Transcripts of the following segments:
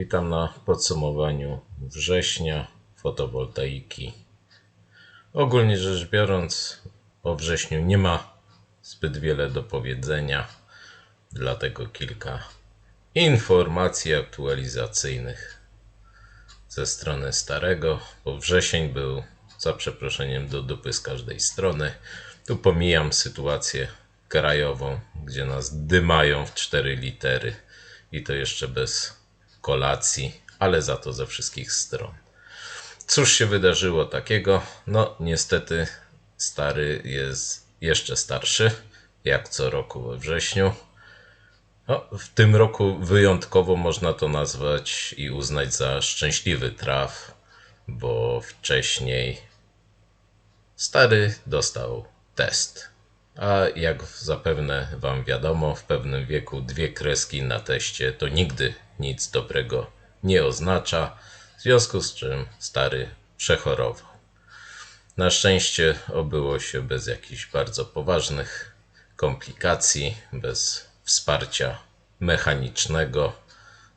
Witam na podsumowaniu września fotowoltaiki. Ogólnie rzecz biorąc, o wrześniu nie ma zbyt wiele do powiedzenia, dlatego kilka informacji aktualizacyjnych ze strony starego, bo wrzesień był za przeproszeniem do dupy z każdej strony. Tu pomijam sytuację krajową, gdzie nas dymają w cztery litery i to jeszcze bez kolacji, ale za to ze wszystkich stron. Cóż się wydarzyło takiego? No, niestety, stary jest jeszcze starszy, jak co roku we wrześniu. No, w tym roku wyjątkowo można to nazwać i uznać za szczęśliwy traf, bo wcześniej stary dostał test. A jak zapewne Wam wiadomo, w pewnym wieku dwie kreski na teście to nigdy nic dobrego nie oznacza, w związku z czym stary przechorował. Na szczęście obyło się bez jakichś bardzo poważnych komplikacji, bez wsparcia mechanicznego,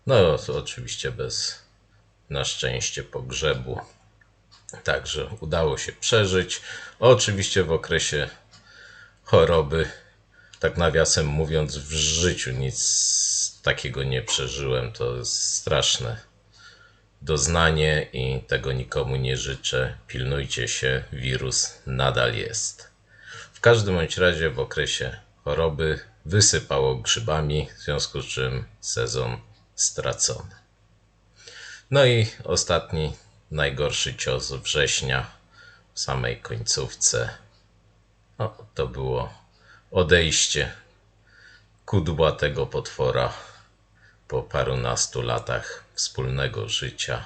no oczywiście bez na szczęście pogrzebu. Także udało się przeżyć. Oczywiście w okresie choroby, tak nawiasem mówiąc, w życiu nic takiego nie przeżyłem. To jest straszne doznanie i tego nikomu nie życzę. Pilnujcie się, wirus nadal jest. W każdym bądź razie w okresie choroby wysypało grzybami, w związku z czym sezon stracony. No i ostatni, najgorszy cios września w samej końcówce. No, to było odejście kudłatego potwora po parunastu latach wspólnego życia.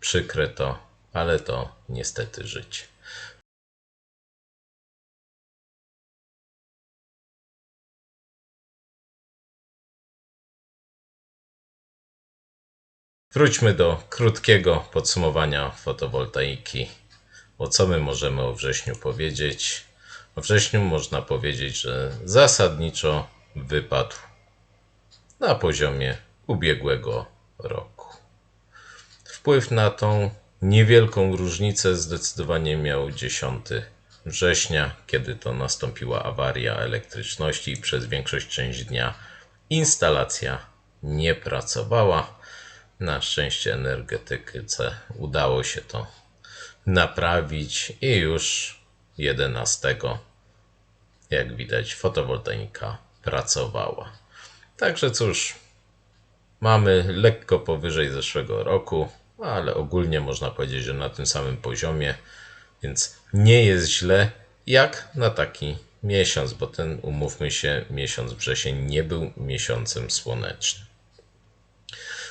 Przykre to, ale to niestety życie. Wróćmy do krótkiego podsumowania fotowoltaiki. O co my możemy o wrześniu powiedzieć? O wrześniu można powiedzieć, że zasadniczo wypadł na poziomie ubiegłego roku. Wpływ na tą niewielką różnicę zdecydowanie miał 10 września, kiedy to nastąpiła awaria elektryczności i przez większość część dnia instalacja nie pracowała. Na szczęście energetyce udało się to naprawić i już 11 jak widać fotowoltaika pracowała. Także cóż, mamy lekko powyżej zeszłego roku, ale ogólnie można powiedzieć, że na tym samym poziomie, więc nie jest źle jak na taki miesiąc, bo ten, umówmy się, miesiąc wrzesień nie był miesiącem słonecznym.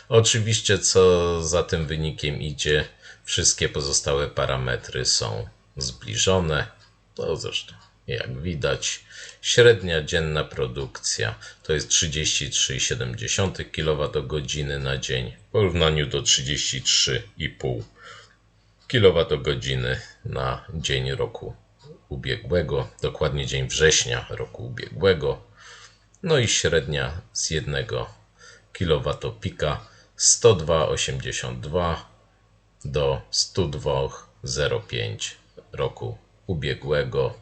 Oczywiście, co za tym wynikiem idzie, wszystkie pozostałe parametry są zbliżone. To zresztą, jak widać, średnia dzienna produkcja to jest 33,7 kWh na dzień w porównaniu do 33,5 kWh na dzień roku ubiegłego, dokładnie dzień września roku ubiegłego. No i średnia z 1 kWpika 102,82 do 102,05 roku ubiegłego.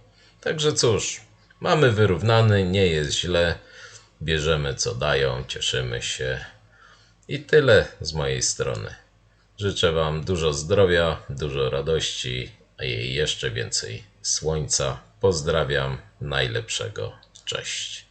Także cóż, mamy wyrównany, nie jest źle. Bierzemy co dają, cieszymy się. I tyle z mojej strony. Życzę Wam dużo zdrowia, dużo radości, jej jeszcze więcej słońca. Pozdrawiam, najlepszego. Cześć.